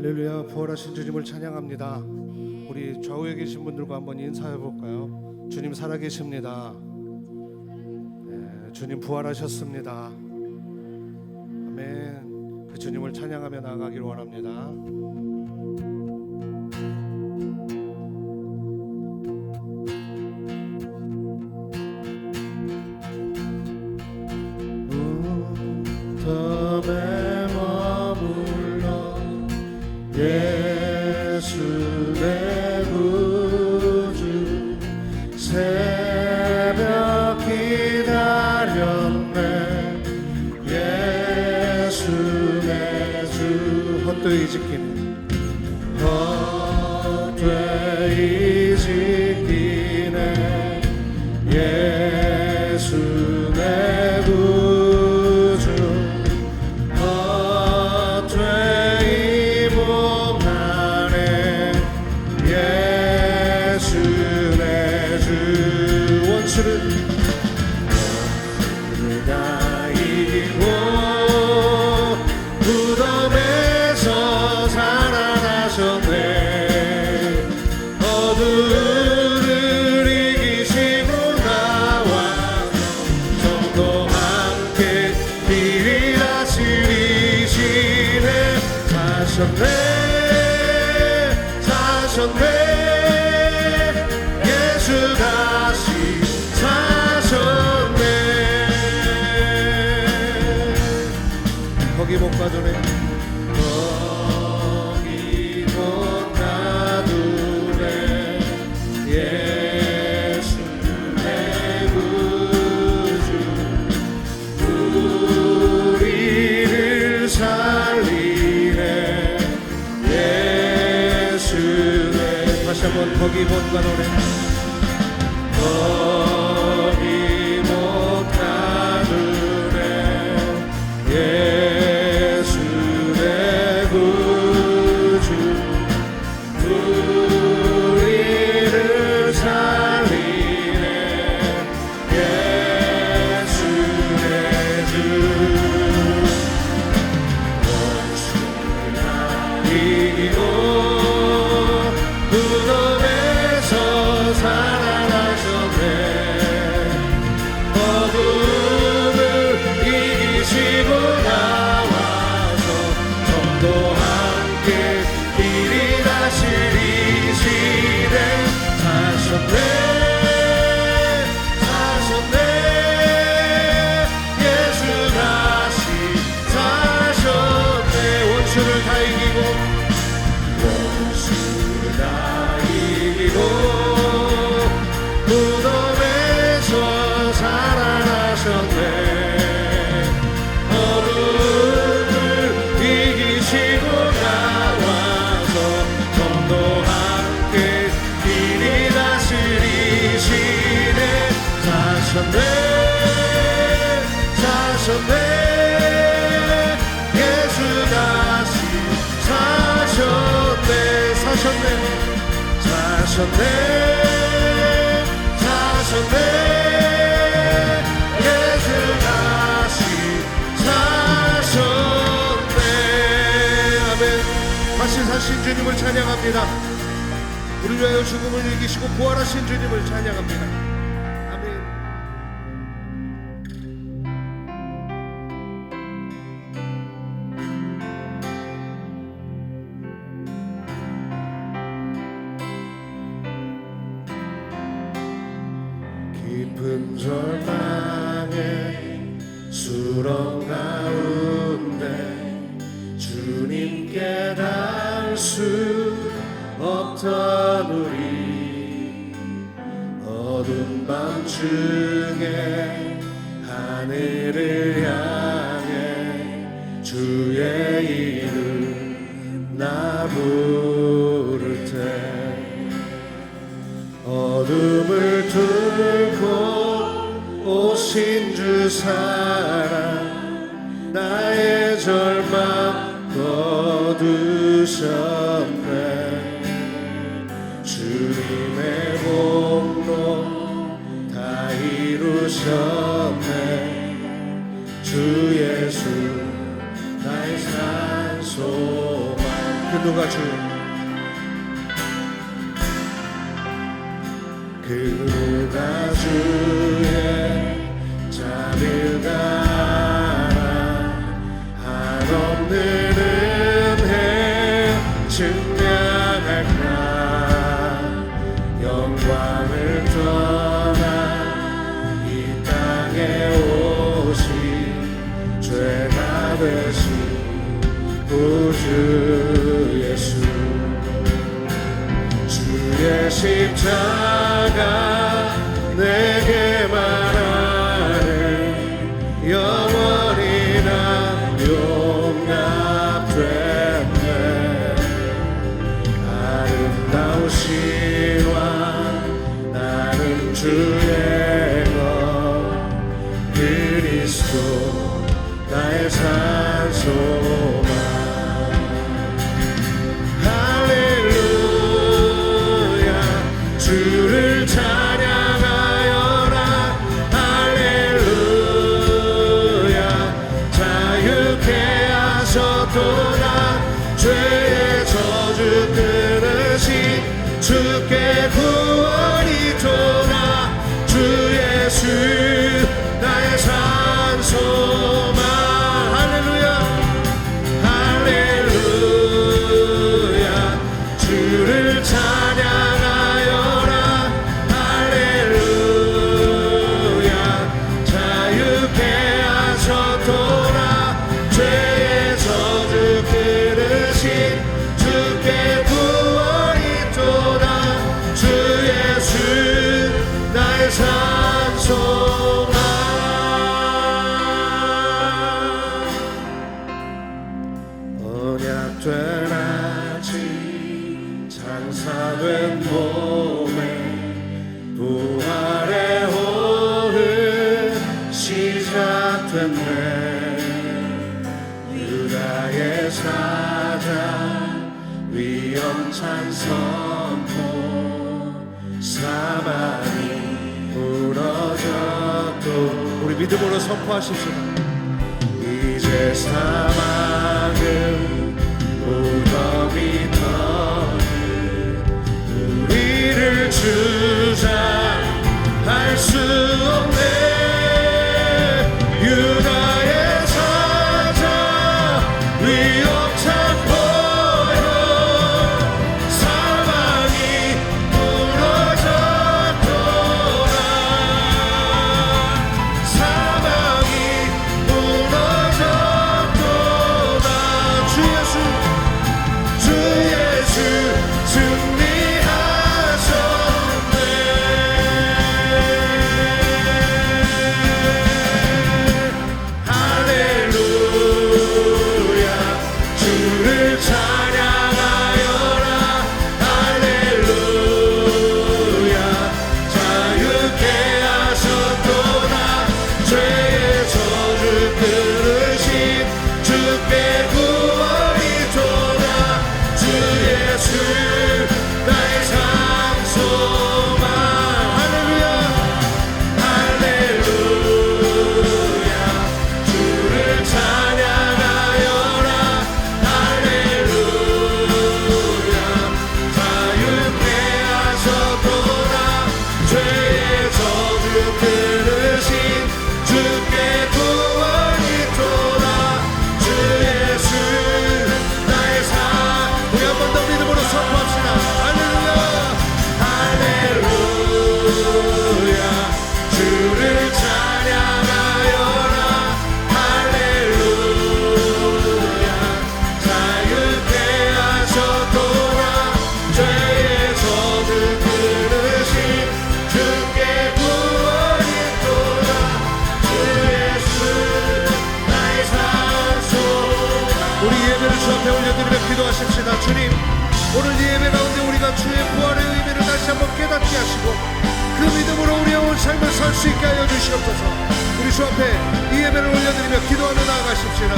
할렐루야 부활하신 주님을 찬양합니다. 우리 좌우에 계신 분들과 한번 인사해 볼까요? 주님 살아 계십니다. 네, 주님 부활하셨습니다. 아멘. 그 주님을 찬양하며 나아가기를 원합니다. 예 사셨네 사셨네. 예수 다시 사셨네. 거기 못 가두네 다시 한 원수를 다 이기고 원수를 다 이기고 사셨네. 사셨네. 예수 다시 사셨네. 아멘. 다시 사신 주님을 찬양합니다. 우리 위하여 죽음을 이기시고 부활하신 주님을 찬양합니다 수 우리. 어두운 밤중에 하늘을 향해 주의 이름 나 부를 때 어둠을 뚫고 오신 주 사랑 나의 절망 거두셨 주그그 누가 주의 자비가 한없는 은혜 증명할까? 영광을 떠나 이 땅에 오신 죄가 되신 구주 예수. 주의 십자가 내게 말 주를 찬양하여라. 할렐루야. 자유케 하셨도다. 죄의 저주 끊으신 주께 구원이 도다. 주 예수 언약된 아침 장사된 몸에 부활의 호흡 시작됐네. 유다의 사자 위험찬 선포 사방이 무너졌도 우리 믿음으로 선포하십시다. 이제 사막 우 예 기도하십시다. 주님, 오늘 이 예배 가운데 우리가 주의 부활의 의미를 다시 한번 깨닫게 하시고 그 믿음으로 우리의 온 삶을 살 수 있게 하여 주시옵소서. 우리 주 앞에 이 예배를 올려드리며 기도하며 나아가십시다.